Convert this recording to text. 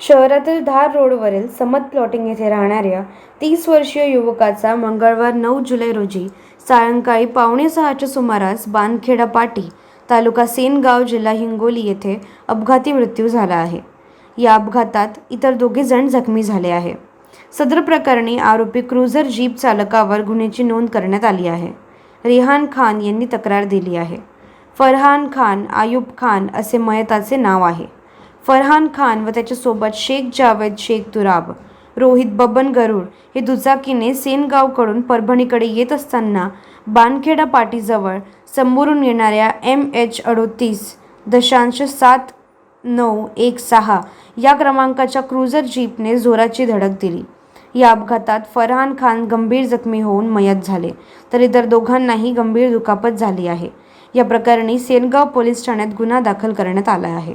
शहरातील धार रोडवरील समत प्लॉटिंग येथे राहणाऱ्या तीस वर्षीय युवकाचा मंगळवार नऊ जुलै रोजी सायंकाळी पावणे सहाच्या सुमारास बांधखेडा पाटी तालुका सेनगाव जिल्हा हिंगोली येथे अपघाती मृत्यू झाला आहे. या अपघातात इतर दोघे जण जखमी झाले आहे. सदर प्रकरणी आरोपी क्रुझर जीप चालकावर गुन्ह्याची नोंद करण्यात आली आहे. रिहान खान यांनी तक्रार दिली आहे. फरहान खान आयुब खान असे मयताचे नाव आहे. फरहान खान व त्याच्यासोबत शेख जावेद शेख तुराब रोहित बबन गरुड हे दुचाकीने सेनगावकडून परभणीकडे येत असताना बानखेडा पाटीजवळ समोरून येणाऱ्या एम एच अडोतीस दशांश सात नऊ एक सहा या क्रमांकाच्या क्रुझर जीपने जोराची धडक दिली. या अपघातात फरहान खान गंभीर जखमी होऊन मयत झाले तर इतर दोघांनाही गंभीर दुखापत झाली आहे. या प्रकरणी सेनगाव पोलीस ठाण्यात गुन्हा दाखल करण्यात आला आहे.